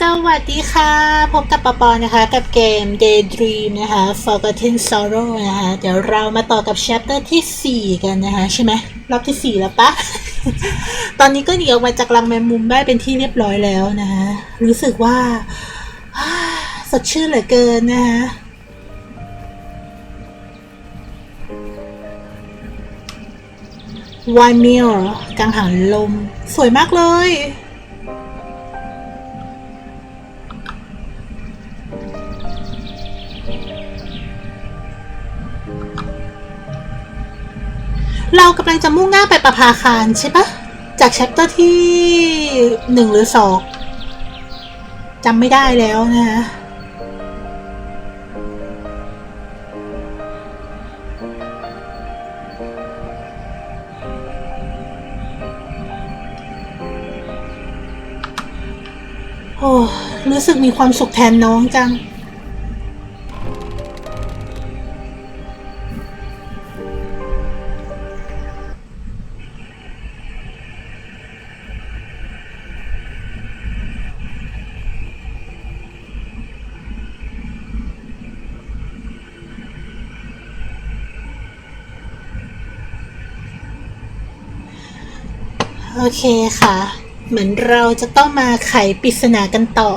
สวัสดีค่ะ พบกับปอปอนะคะ กับเกม Daydream นะคะ Forgotten Sorrow นะคะ เดี๋ยวเรามาต่อกับ chapter ที่ 4 กันนะคะ ใช่ไหมรอบที่ 4 แล้วปะ ตอนนี้ก็หนีออกมาจากรังแมงมุมได้เป็นที่เรียบร้อยแล้วนะคะ รู้สึกว่า สดชื่นเหลือเกินนะคะวายมิลกังหันลม สวยมากเลย ไปประภาคารใช่ปะจากแชปเตอร์ที่หนึ่งหรือสองจำไม่ได้แล้วนะโอ้ รู้สึกมีความสุขแทนน้องจัง เคค่ะ เหมือนเราจะต้องมาไขปริศนากันต่อ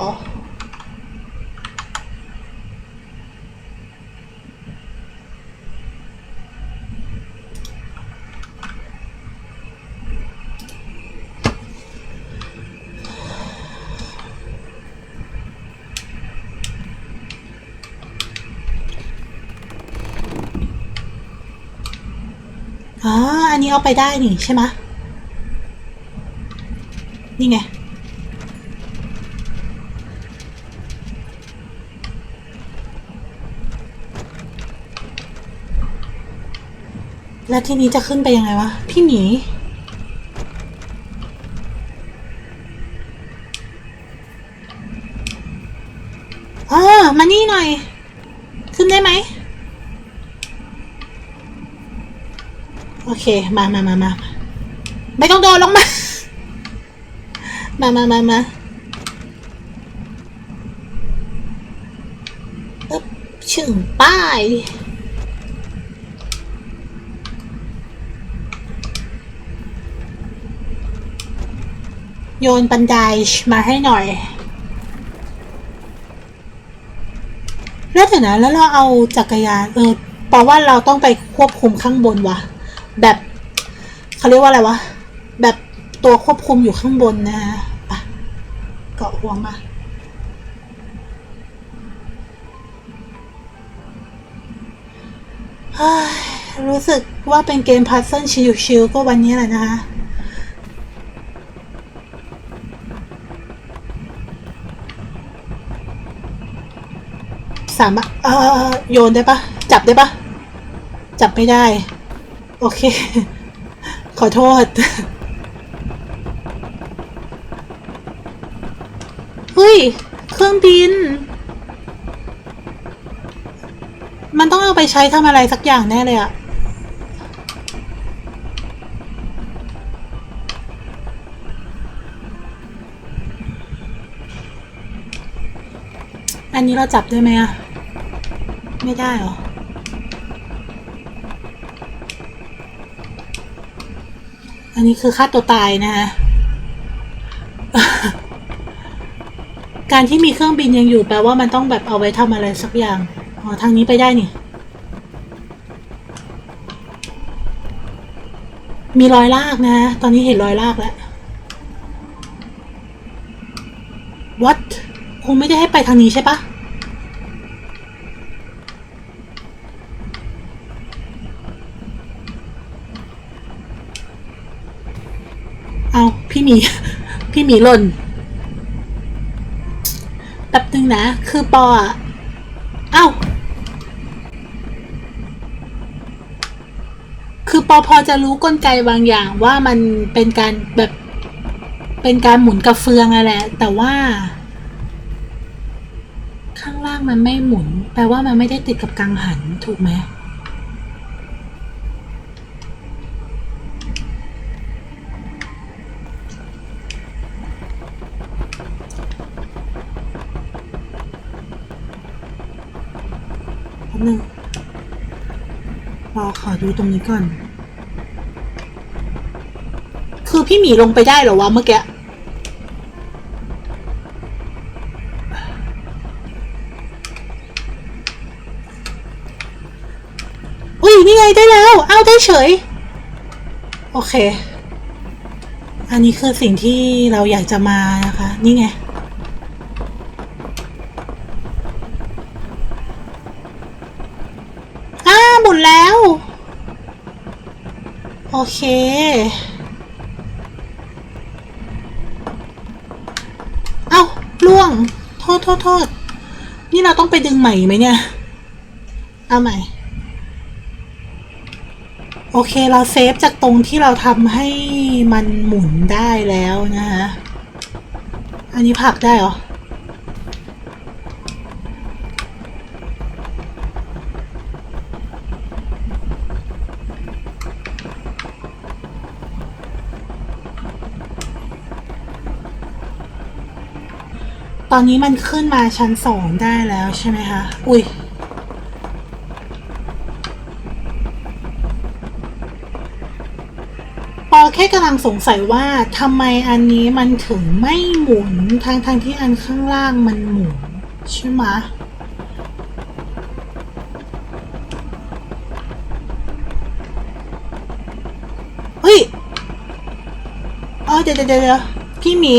อ๋อ อันนี้เอาไปได้นี่ใช่ไหม นี่ไง แล้วทีนี้จะขึ้นไปยังไงวะ พี่หมีเอ่ามานี่หน่อย ขึ้นได้ไหม โอเค มามามามาไม่ต้องโดนลงมา มามามามาอึ๊บชึ่งป้ายโยนบันไดมาให้หน่อย แล้วเถอะนะ แล้วเราเอาจักรยาน เออแปลว่าเราต้องไปควบคุมข้างบนวะแบบเขาเรียกว่าอะไรวะ แบบตัวควบคุมอยู่ข้างบนนะฮะ เกาะห่วงมาเฮ้ยรู้สึกว่าเป็นเกมพัซเซิลชิลๆก็วันนี้แหละนะคะสามารถเอ่อโยนได้ปะจับได้ปะจับไม่ได้ โอเค ขอโทษ เฮ้ย เครื่องบิน มันต้องเอาไปใช้ทำอะไรสักอย่างแน่เลยอะอันนี้เราจับได้ไหมอะไม่ได้หรอ อันนี้คือฆ่าตัวตายนะฮะ การที่มีเครื่องบินยังอยู่แปลว่ามันต้องแบบเอาไว้ทำอะไรสักอย่าง อ๋อ ทางนี้ไปได้นี่ มีรอยลากนะ ตอนนี้เห็นรอยลากแล้ว what คงไม่ได้ให้ไปทางนี้ใช่ปะเอาพี่หมี พี่หมีหล่น แป๊บนึงนะ คือปออะเอ้า คือปอพอจะรู้กลไกบางอย่างว่ามันเป็นการแบบเป็นการหมุนกระเฟืองอะแหละ แต่ว่า ข้างล่างมันไม่หมุน แปลว่ามันไม่ได้ติดกับกังหันถูกไหม นึงรอขอดูตรงนี้ก่อน คือพี่หมีลงไปได้เหรอวะเมื่อกี้อุ้ยนี่ไงได้แล้ว เอาได้เฉย โอเค อันนี้คือสิ่งที่เราอยากจะมานะคะ นี่ไง อ้าหมุนแล้ว โอเค เอ้าล่วง โทษโทษโทษ นี่เราต้องไปดึงใหม่ไหมเนี่ย เอาใหม่ โอเคเราเซฟจากตรงที่เราทำให้มันหมุนได้แล้วนะคะ อันนี้ผักได้เหรอ ตอนนี้มันขึ้นมาชั้นสองได้แล้วใช่ไหมคะ อุ้ย ปอแค่กำลังสงสัยว่าทำไมอันนี้มันถึงไม่หมุนทางทางที่อันข้างล่างมันหมุนใช่ไหมเฮ้ย อ๋อเดี๋ยวเดี๋ยวเดี๋ยวพี่หมี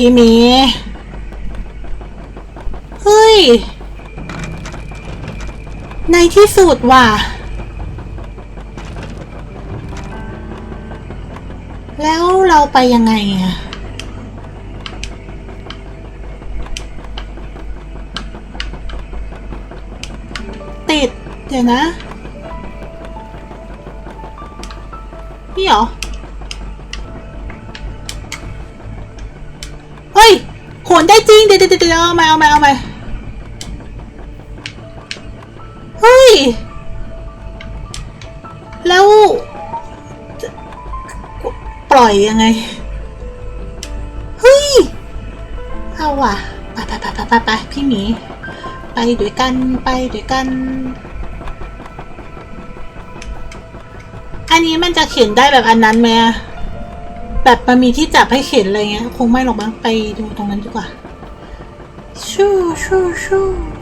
พี่มี เฮ้ย ในที่สุดว่ะ แล้วเราไปยังไงอะติด เดี๋ยวนะ นี่เหรอ ได้จริงเดียวเดี๋ยวเดี๋ยวเอามาเอามาเอามาเฮ้ย แล้ว ปล่อยยังไง เฮ้ย เอาว่ะไปไปไปไปไปไปพี่หมี ไปด้วยกันไปด้วยกัน อันนี้มันจะเขียนได้แบบอันนั้นไหมอะแบบมันมีที่จับให้เขียนอะไรเงี้ย คงไม่หรอกมั้งไปดูตรงนั้นดีกว่า ชูชูชู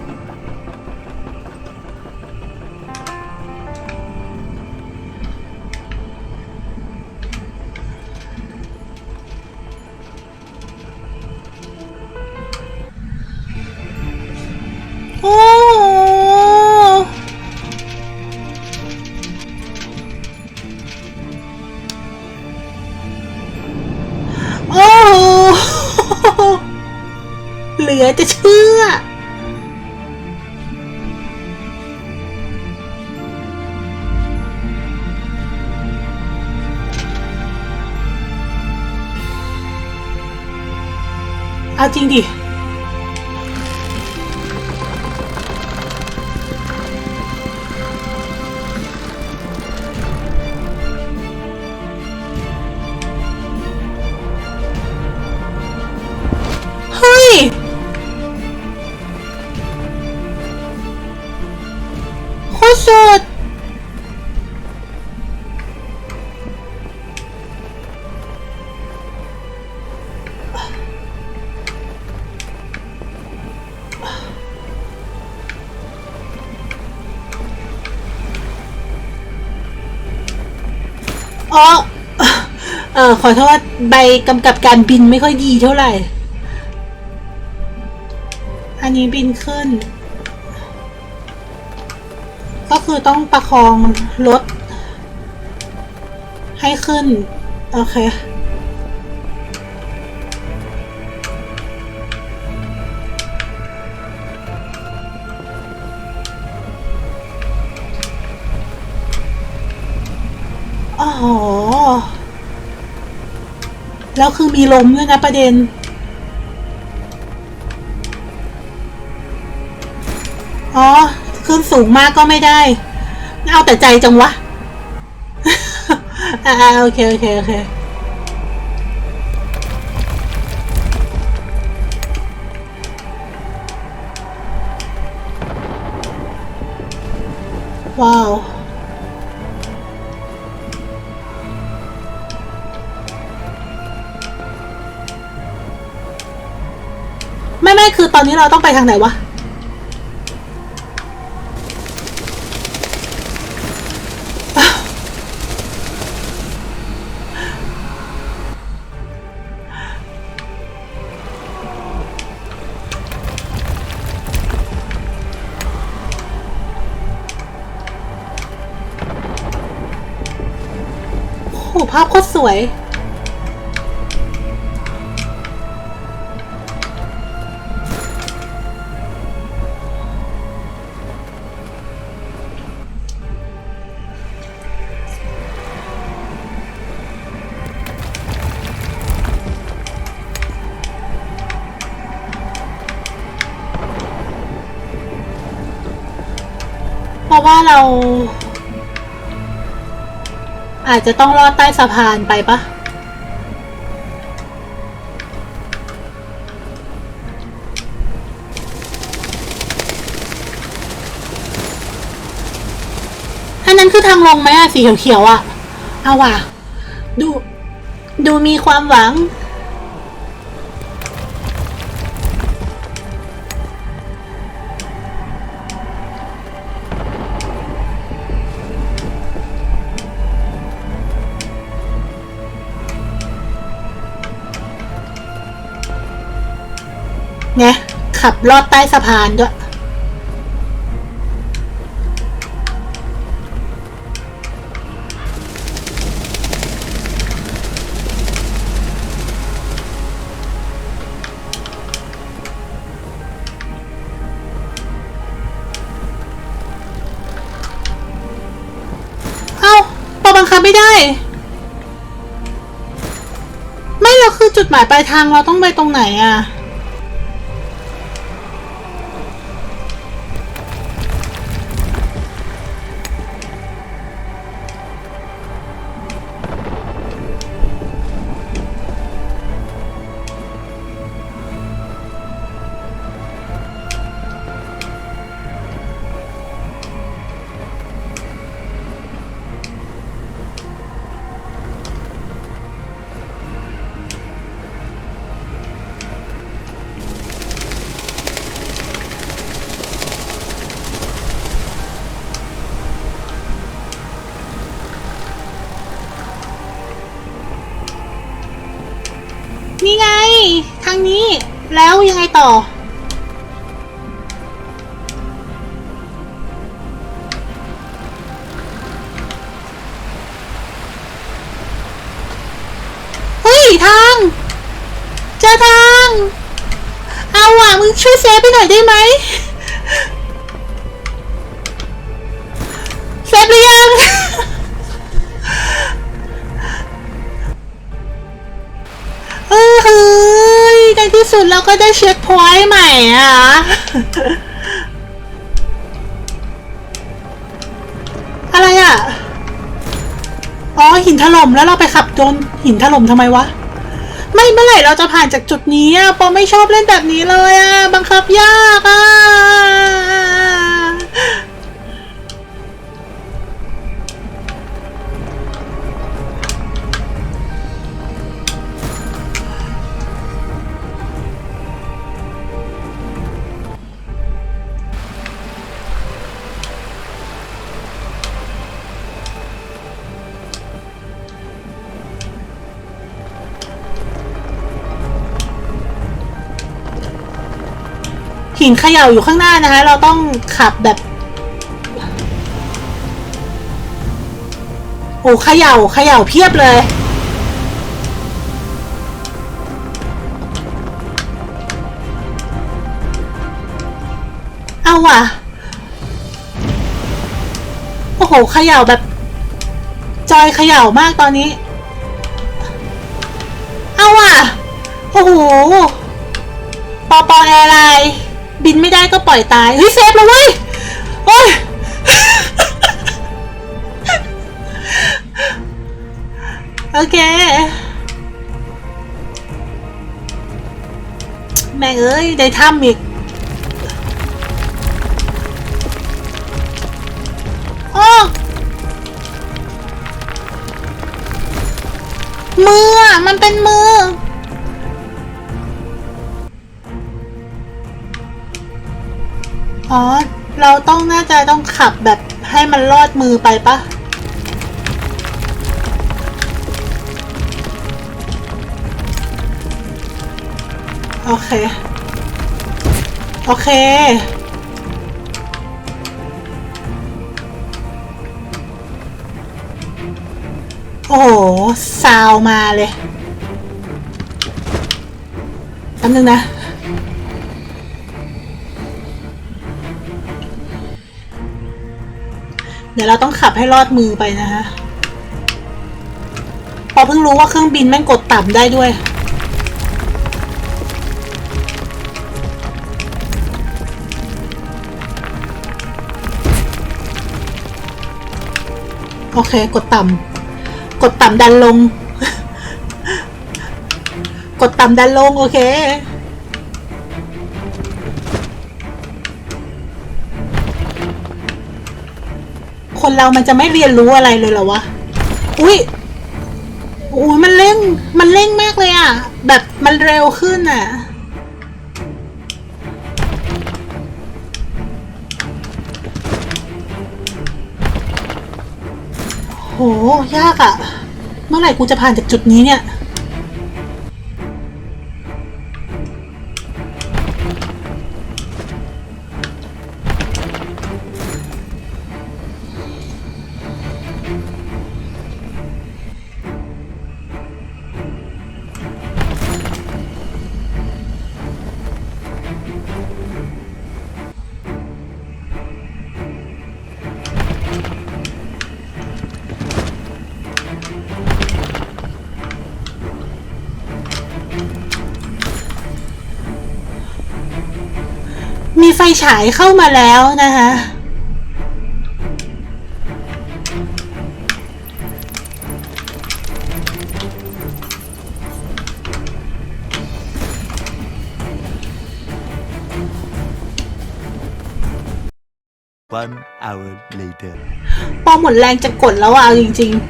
เอา อ๋อเออขอโทษใบกำกับการบินไม่ค่อยดีเท่าไหร่ อันนี้บินขึ้น ก็คือต้องประคองรถให้ขึ้น โอเค แล้วคือมีลมด้วยนะประเด็น อ๋อ ขึ้นสูงมากก็ไม่ได้ เอาแต่ใจจังวะ อ่าโอเค โอเค โอเค ไม่ไม่คือตอนนี้เราต้องไปทางไหนวะ โอ้ภาพโคตรสวย เพราะว่าเรา อาจจะต้องลอดใต้สะพานไปปะอันนั้นคือทางลงไหมอะสีเขียวๆอะเอาว่ะ ดู ดูมีความหวัง ขับลอดใต้สะพานด้วยเอ้าปอบังคับไม่ได้ ไม่เราคือจุดหมายปลายทางเราต้องไปตรงไหนอะ ต่อ เฮ้ย ทาง เจอทาง เอาว่ะมึงช่วยเซฟไปหน่อยได้ไหม ที่ได้เช็คพอยต์ใหม่อะอะไรอะ อ๋อหินถล่มแล้วเราไปขับโดนหินถล่มทำไมวะ ไม่เมื่อไหร่เราจะผ่านจากจุดนี้อะปอไม่ชอบเล่นแบบนี้เลยอะ บังคับยากอะ หินเขย่าอยู่ข้างหน้านะคะ เราต้องขับแบบ โอ้เขย่าเขย่าเพียบเลย เอาว่ะ โอ้โหเขย่าแบบ จอยเขย่ามากตอนนี้ เอาว่ะ โอ้โหปอปอแอร์ไลน์ บินไม่ได้ก็ปล่อยตาย เฮ้ยเซฟแล้วเว้ยโอ้ยโอเค แม่งเอ้ย ได้ถ้ำอีก โอ้มือมันเป็นมือ อ๋อ เราต้องน่าจะต้องขับแบบให้มันลอดมือไปปะโอเค โอเค โอ้โห ซาวมาเลยแป๊บนึงนะ เดี๋ยวเราต้องขับให้รอดมือไปนะคะพอเพิ่งรู้ว่าเครื่องบินแม่งกดต่ำได้ด้วย โอเค กดต่ำกดต่ำดันลง กดต่ำดันลง โอเค คนเรามันจะไม่เรียนรู้อะไรเลยเหรอวะ อุ้ยโอ้ยมันเร่ง มันเร่งมากเลยอะแบบมันเร็วขึ้นอะโห ยากอะ่ะเมื่อไหร่กูจะผ่านจากจุดนี้เนี่ย ฟฉายเข้ามาแล้วนะคะ One hour later. ปอหมดแรงจะกดแล้วอะเอาจริง ๆ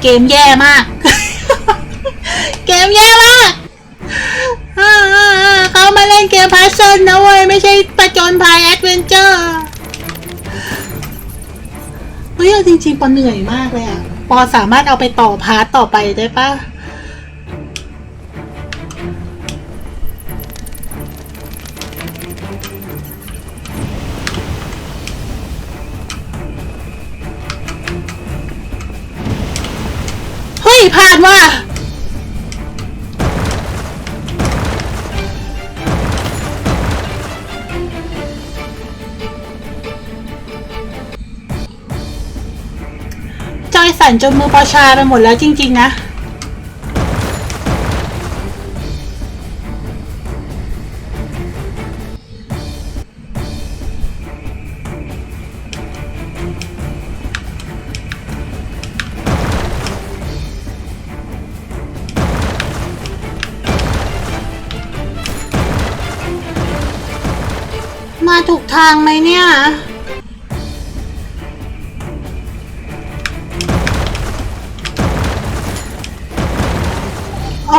เกมแย่มาก เกมแย่มากเขามาเล่นเกมพาร์เซนนะเว้ย ไม่ใช่ประจนภัยแอดเวนเจอร์เฮ้ยเอาจริงๆปอเหนื่อยมากเลยอะปอสามารถเอาไปต่อพาร์ตต่อไปได้ปะ นจนมือปอชาไปหมดแล้วจริง ๆ นะ มาถูกทางไหมเนี่ย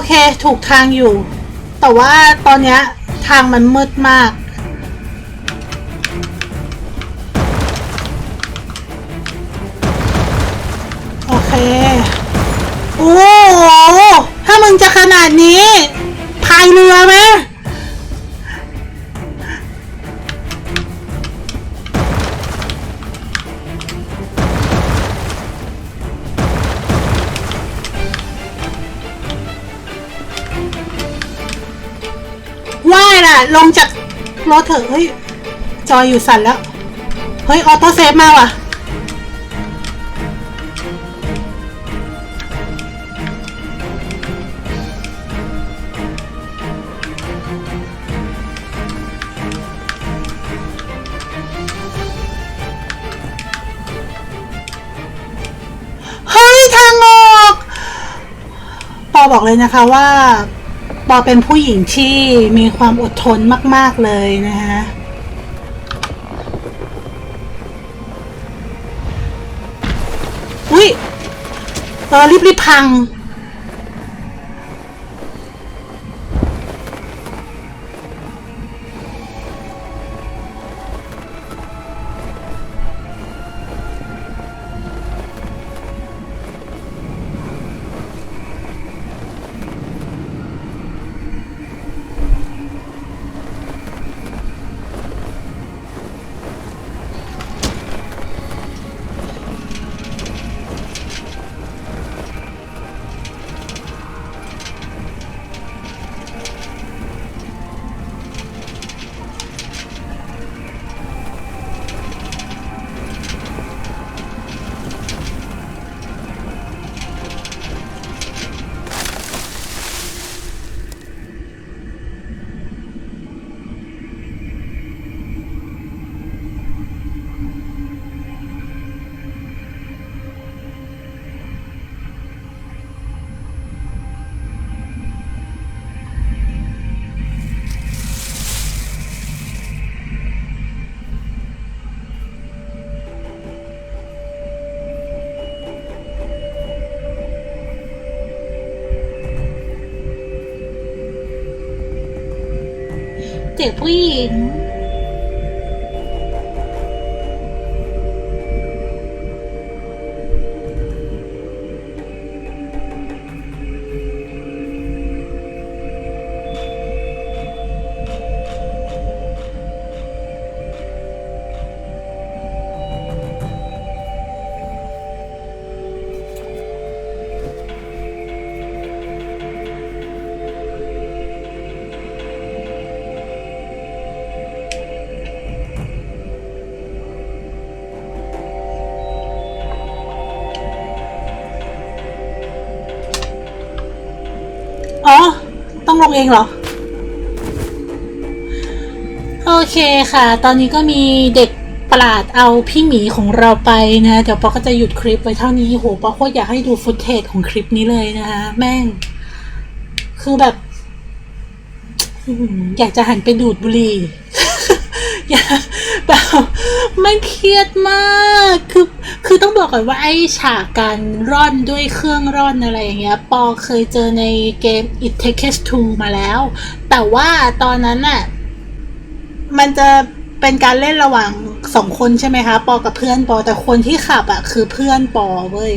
เคถูกทางอยู่ แต่ว่าตอนเนี้ยทางมันมืดมาก โอเค โอ้โหถ้ามึงจะขนาดนี้พายเรือไหม ลงจากรถเถอะเฮ้ย จอยอยู่สั่นแล้ว เฮ้ย ออโต้เซฟมาว่ะ เฮ้ย ทางออก ปอบอกเลยนะคะว่า ปอเป็นผู้หญิงที่มีความอดทนมาก ๆ เลยนะคะอุ้ยเออรีบรีบพัง เด็กผู้หญิง เองเหรอ โอเคค่ะ ตอนนี้ก็มีเด็กประหลาดเอาพี่หมีของเราไปนะ เดี๋ยวปอก็จะหยุดคลิปไว้เท่านี้โหปอโคตรอยากให้ดูฟุตเทจของคลิปนี้เลยนะคะแม่ง คือแบบอยากจะหันไปดูดบุหรี่อยากแบบไมันเครียดมาก ต้องบอกก่อนว่าไอ้ฉากการร่อนด้วยเครื่องร่อนอะไรอย่างเงี้ย ปอเคยเจอในเกม It Takes Two มาแล้ว แต่ว่าตอนนั้นน่ะ มันจะเป็นการเล่นระหว่างสองคนใช่ไหมคะ ปอกับเพื่อนปอ แต่คนที่ขับอะ คือเพื่อนปอเว้ย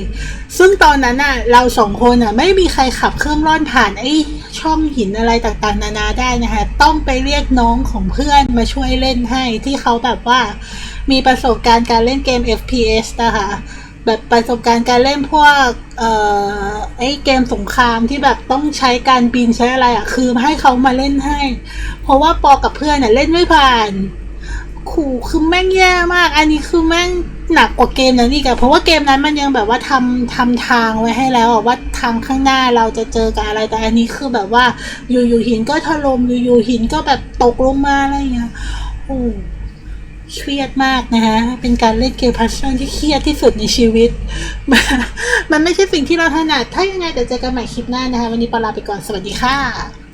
ซึ่งตอนนั้นน่ะ เราสองคนอะ ไม่มีใครขับเครื่องร่อนผ่านไอ้ ช่องหินอะไรต่างๆ นานาได้นะคะต้องไปเรียกน้องของเพื่อนมาช่วยเล่นให้ที่เขาแบบว่ามีประสบการณ์การเล่นเกม FPS นะคะแบบประสบการณ์การเล่นพวกเอ่อไอเกมสงครามที่แบบต้องใช้การบินใช้อะไรอะ คือให้เขามาเล่นให้ เพราะว่าปอกับเพื่อนเน่ะเล่นไม่ผ่านขู่คือแม่งแย่มาก อันนี้คือแม่ง หนักกว่าเกมนั้นอีกอะเพราะว่าเกมนั้นมันยังแบบว่าทำทำทางไว้ให้แล้วว่าทางข้างหน้าเราจะเจอกับอะไรแต่อันนี้คือแบบว่า อยู่ๆหินก็ถล่มอยู่ๆหินก็แบบตกลงมาอะไรอย่างเงี้ยโอ้เครียดมากนะคะเป็นการเล่นเกมพัซเซิลที่เครียดที่สุดในชีวิต มันไม่ใช่สิ่งที่เราถนัด ถ้ายังไงเดี๋ยวเจอกันใหม่คลิปหน้านะคะ วันนี้ปาลาไปก่อน สวัสดีค่ะ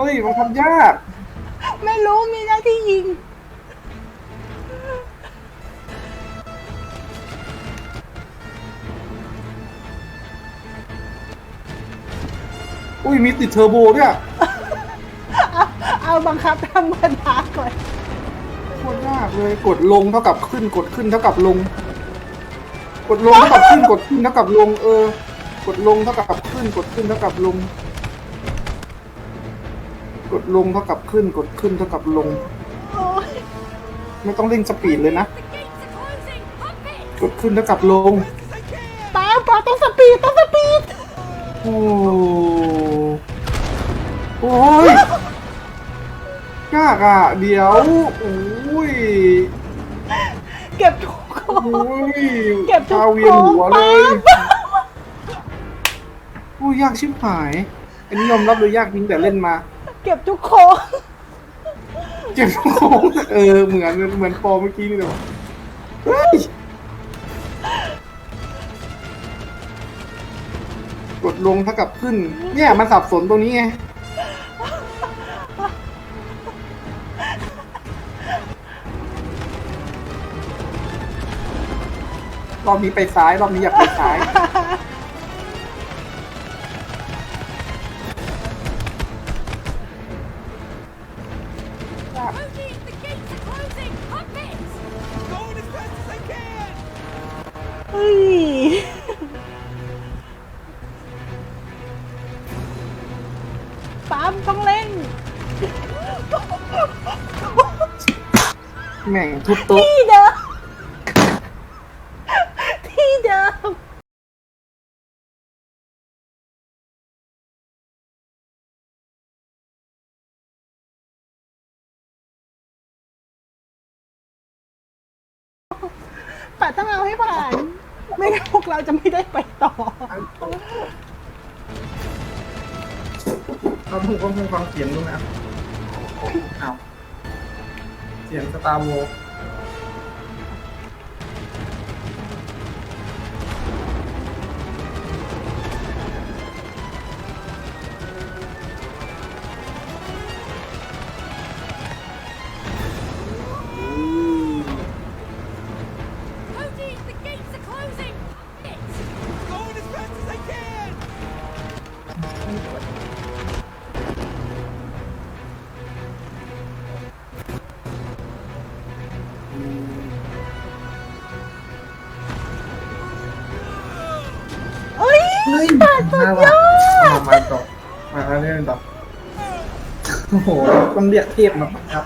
เฮ้ยมันทำยากไม่รู้มีหน้าที่ยิง อุ้ยมีติดเทอร์โบด้วยเอาบังคับธรรมดาก่อนโคตรยากเลยกดลงเท่ากับขึ้นกดขึ้นเท่ากับลง กดลงเท่ากับขึ้นกดขึ้นเท่ากับลง เออ กดลงเท่ากับขึ้นกดขึ้นเท่ากับลง กดลงเท่ากับขึ้นกดขึ้นเท่ากับลงโอ้ยไม่ต้องเร่งสปีดเลยนะ กดขึ้นเท่ากับลงป้าป้าต้องสปีดต้องสปีดโอ้โอ้ยยากอะ เดี๋ยวโอ้ยเก็บทุกคโอ้นยเก็บทุกตาเวียนหัวเลยของโอ้ยยากชิบหาย อันนี้ยอมรับเลยยากจริงแต่เล่นมาเก็บทุกของเจ็บโค้งเออเหมือนเหมือนปอเมื่อกี้นี่เลยว่ะเฮ้ยกดลงเท่ากับขึ้น เนี่ยมันสับสนตรงนี้ไงรอบนี้ไปซ้ายรอบนี้อยากไปซ้าย ทุบโต๊ะ ที่เดิม ที่เดิมป่าต้องเอาให้ผ่าน ไม่งั้นพวกเราจะไม่ได้ไปต่อเราถูกต้องฟังเสียงด้วยนะอ้าวเสียงสตาร์โวฮ้ย โหต้องเรียกเทพมาครับ